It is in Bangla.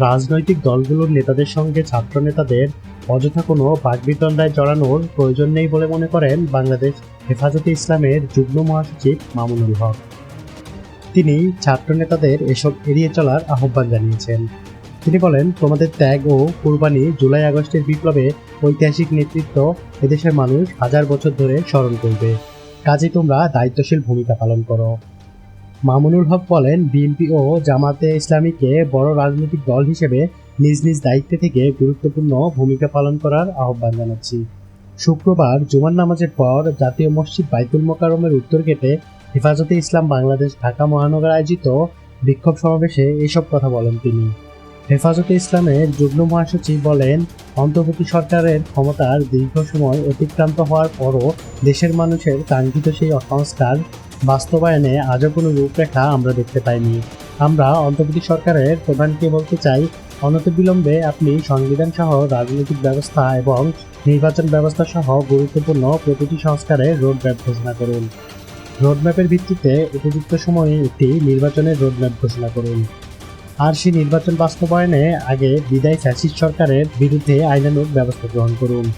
রাজনৈতিক দলগুলোর নেতাদের সঙ্গে ছাত্র নেতাদের অযথা কোনো বাগবিতণ্ডায় জড়ানোর প্রয়োজন নেই বলে মনে করেন বাংলাদেশ হেফাজতে ইসলামের যুগ্ম মহাসচিব মামুনুল হক। তিনি ছাত্র নেতাদের এসব এড়িয়ে চলার আহ্বান জানিয়েছেন। তিনি বলেন, তোমাদের ত্যাগ ও কুরবানি জুলাই আগস্টের বিপ্লবে ঐতিহাসিক নেতৃত্ব এদেশের মানুষ হাজার বছর ধরে স্মরণ করবে। কাজে তোমরা দায়িত্বশীল ভূমিকা পালন করো। মামুনুল হক বলেন, বিএনপি ও জামাতে ইসলামীকে বড় রাজনৈতিক দল হিসেবে নিজ নিজ দায়িত্বে থেকে গুরুত্বপূর্ণ ভূমিকা পালন করার আহ্বান জানাচ্ছি। শুক্রবার জুমার নামাজের পর জাতীয় মসজিদ বাইতুল মোকারমের উত্তর গেটে হেফাজতে ইসলাম বাংলাদেশ ঢাকা মহানগর আয়োজিত বিক্ষোভ সমাবেশে এসব কথা বলেন তিনি। হেফাজতে ইসলামের যুগ্ম মহাসচিব বলেন, অন্তর্বর্তী সরকারের ক্ষমতার দীর্ঘ সময় অতিক্রান্ত হওয়ার পরও দেশের মানুষের কাঙ্ক্ষিত সেই সংস্কার বাস্তবায়নে আজও কোনো রূপরেখা আমরা দেখতে পাইনি। আমরা অন্তর্বর্তী সরকারের প্রধানকে বলতে চাই অনতিবিলম্বে আপনি সংবিধান সহ রাজনৈতিক ব্যবস্থা এবং নির্বাচন ব্যবস্থা সহ গুরুত্বপূর্ণ প্রতিটি সংস্কারের রোডম্যাপ ঘোষণা করুন। রোডম্যাপের ভিত্তিতে উপযুক্ত সময়ে একটি নির্বাচনের রোডম্যাপ ঘোষণা করুন। আর সেই নির্বাচন বাস্তবায়নে আগে বিদায় ফ্যাসিস্ট সরকারের বিরুদ্ধে আইনানুগ ব্যবস্থা গ্রহণ করুন।